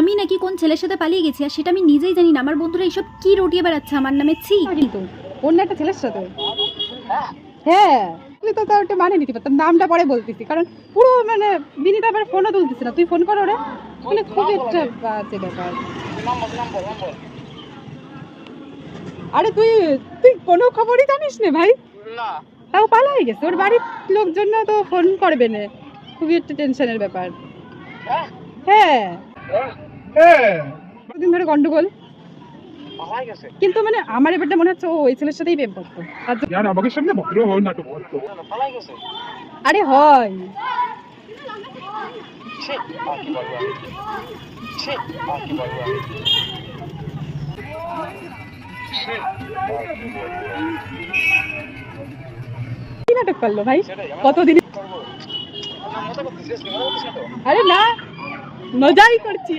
আমি নাকি কোন ছেলের সাথে পালিয়ে গেছি আর সেটা আমি নিজেই জানি না। আমার বন্ধুরা এইসব কি রটিয়ে বেড়াচ্ছে? আমার নামে ছি। কিন্তু অন্য একটা ছেলের সাথে। হ্যাঁ। তুই তো তার মানে নিতে পারতাম। নামটা পরে বলতেছি। কারণ পুরো মানে বিনীত আবার ফোনও তুলতেছি না। তুই ফোন কর ওরে। মানে খুব একটা বাজে ব্যাপার। আরে তুই তুই কোনো খবরই জানিস না ভাই? তাও পালাই গেছে। ওর বাড়ির লোকজন তো ফোন করবে না। খুবই একটা টেনশনের ব্যাপার। হ্যাঁ। কতদিন ধরে গন্ডগোল? কিন্তু মানে আমার এবারটা মনে হচ্ছে ও ওই ছেলের সাথেই প্রেম করতো। আমাকে সামনে ভদ্র নাটক করতো। আরে হয়। কি নাটক করল ভাই? কতদিন আরে না মজাই করছি।